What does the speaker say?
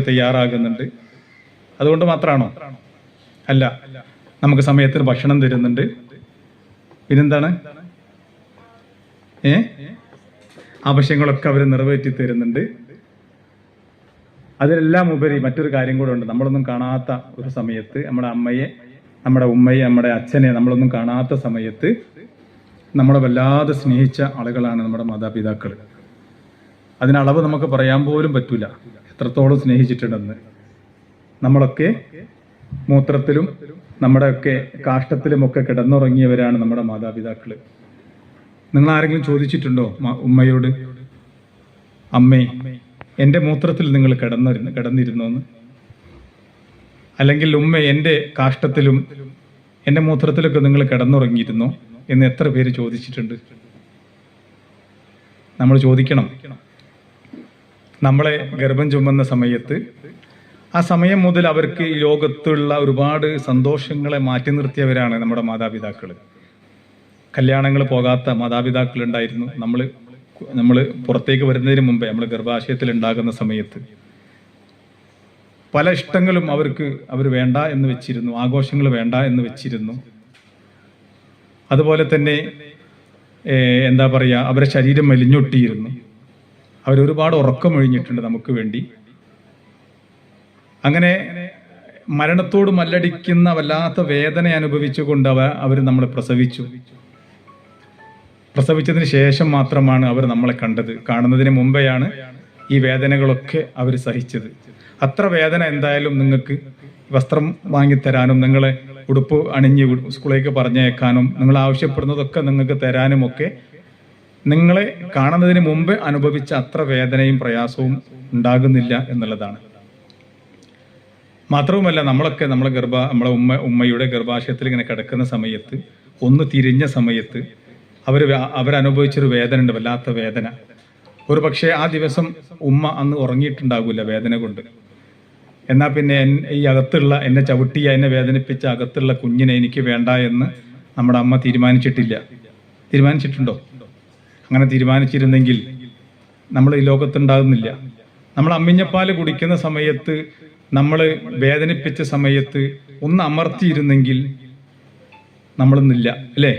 തയ്യാറാകുന്നുണ്ട്. അതുകൊണ്ട് മാത്രമാണോ അല്ല. നമുക്ക് സമയത്തിന് ഭക്ഷണം തരുന്നുണ്ട്. പിന്നെന്താണ്? ഏ? ആവശ്യങ്ങളൊക്കെ അവർ നിറവേറ്റി തരുന്നുണ്ട്. അതിലെല്ലാം ഉപരി മറ്റൊരു കാര്യം കൂടെ ഉണ്ട്. നമ്മളൊന്നും കാണാത്ത ഒരു സമയത്ത് നമ്മുടെ അമ്മയെ നമ്മുടെ ഉമ്മയെ നമ്മുടെ അച്ഛനെ നമ്മളൊന്നും കാണാത്ത സമയത്ത് നമ്മളെ വല്ലാതെ സ്നേഹിച്ച ആളുകളാണ് നമ്മുടെ മാതാപിതാക്കൾ അതിനളവ് നമുക്ക് പറയാൻ പോലും പറ്റില്ല എത്രത്തോളം സ്നേഹിച്ചിട്ടുണ്ടെന്ന്. നമ്മളൊക്കെ മൂത്രത്തിലും നമ്മുടെയൊക്കെ കാഷ്ടത്തിലുമൊക്കെ കിടന്നുറങ്ങിയവരാണ് നമ്മുടെ മാതാപിതാക്കൾ നിങ്ങൾ ആരെങ്കിലും ചോദിച്ചിട്ടുണ്ടോ ഉമ്മയോട്? അമ്മേ എന്റെ മൂത്രത്തിൽ നിങ്ങൾ കിടന്നിരുന്നു കിടന്നിരുന്നു എന്ന് അല്ലെങ്കിൽ ഉമ്മ എന്റെ കാഷ്ടത്തിലും എന്റെ മൂത്രത്തിലൊക്കെ നിങ്ങൾ കിടന്നുറങ്ങിയിരുന്നോ എന്ന് എത്ര പേര് ചോദിച്ചിട്ടുണ്ട്? നമ്മൾ ചോദിക്കണം. നമ്മളെ ഗർഭം ചുമന്ന സമയത്ത് ആ സമയം മുതൽ അവർക്ക് ഈ ലോകത്തുള്ള ഒരുപാട് സന്തോഷങ്ങളെ മാറ്റി നിർത്തിയവരാണ് നമ്മുടെ മാതാപിതാക്കൾ കല്യാണങ്ങൾ പോകാത്ത മാതാപിതാക്കൾ ഉണ്ടായിരുന്നു നമ്മൾ നമ്മൾ പുറത്തേക്ക് വരുന്നതിന് മുമ്പേ നമ്മൾ ഗർഭാശയത്തിൽ ഉണ്ടാകുന്ന സമയത്ത്. പല ഇഷ്ടങ്ങളും അവർക്ക് അവർ വേണ്ട എന്ന് വെച്ചിരുന്നു. ആഘോഷങ്ങൾ വേണ്ട എന്ന് വെച്ചിരുന്നു. അതുപോലെ തന്നെ എന്താ പറയുക അവരുടെ ശരീരം മെലിഞ്ഞൊട്ടിയിരുന്നു. അവരൊരുപാട് ഉറക്കം ഒഴിഞ്ഞിട്ടുണ്ട് നമുക്ക് വേണ്ടി. അങ്ങനെ മരണത്തോട് മല്ലടിക്കുന്ന വല്ലാത്ത വേദന അനുഭവിച്ചുകൊണ്ട് അവ അവർ നമ്മളെ പ്രസവിച്ചു. പ്രസവിച്ചതിന് ശേഷം മാത്രമാണ് അവർ നമ്മളെ കണ്ടത്. കാണുന്നതിന് മുമ്പെയാണ് ഈ വേദനകളൊക്കെ അവർ സഹിച്ചത്. അത്ര വേദന എന്തായാലും നിങ്ങൾക്ക് വസ്ത്രം വാങ്ങിത്തരാനും നിങ്ങളെ ഉടുപ്പ് അണിഞ്ഞ് സ്കൂളിലേക്ക് പറഞ്ഞേക്കാനും നിങ്ങൾ ആവശ്യപ്പെടുന്നതൊക്കെ നിങ്ങൾക്ക് തരാനും ഒക്കെ നിങ്ങളെ കാണുന്നതിന് മുമ്പ് അനുഭവിച്ച അത്ര വേദനയും പ്രയാസവും ഉണ്ടാകുന്നില്ല എന്നുള്ളതാണ്. മാത്രവുമല്ല നമ്മളൊക്കെ നമ്മളെ ഗർഭ നമ്മളെ ഉമ്മ ഉമ്മയുടെ ഗർഭാശയത്തിൽ ഇങ്ങനെ കിടക്കുന്ന സമയത്ത് ഒന്ന് തിരിഞ്ഞ സമയത്ത് അവർ അവരനുഭവിച്ചൊരു വേദന ഉണ്ട് വല്ലാത്ത വേദന. ഒരു പക്ഷേ ആ ദിവസം ഉമ്മ അന്ന് ഉറങ്ങിയിട്ടുണ്ടാകില്ല വേദന കൊണ്ട്. എന്നാൽ പിന്നെ ഈ അകത്തുള്ള എന്നെ ചവിട്ടിയ എന്നെ വേദനിപ്പിച്ച അകത്തുള്ള കുഞ്ഞിനെ എനിക്ക് വേണ്ട എന്ന് നമ്മുടെ അമ്മ തീരുമാനിച്ചിട്ടില്ല. തീരുമാനിച്ചിട്ടുണ്ടോ? അങ്ങനെ തീരുമാനിച്ചിരുന്നെങ്കിൽ നമ്മൾ ഈ ലോകത്തുണ്ടാകുന്നില്ല. നമ്മൾ അമ്മിഞ്ഞപ്പാൽ കുടിക്കുന്ന സമയത്ത് നമ്മൾ വേദനിപ്പിച്ച സമയത്ത് ഒന്ന് അമർത്തിയിരുന്നെങ്കിൽ നമ്മളൊന്നില്ല അല്ലേ?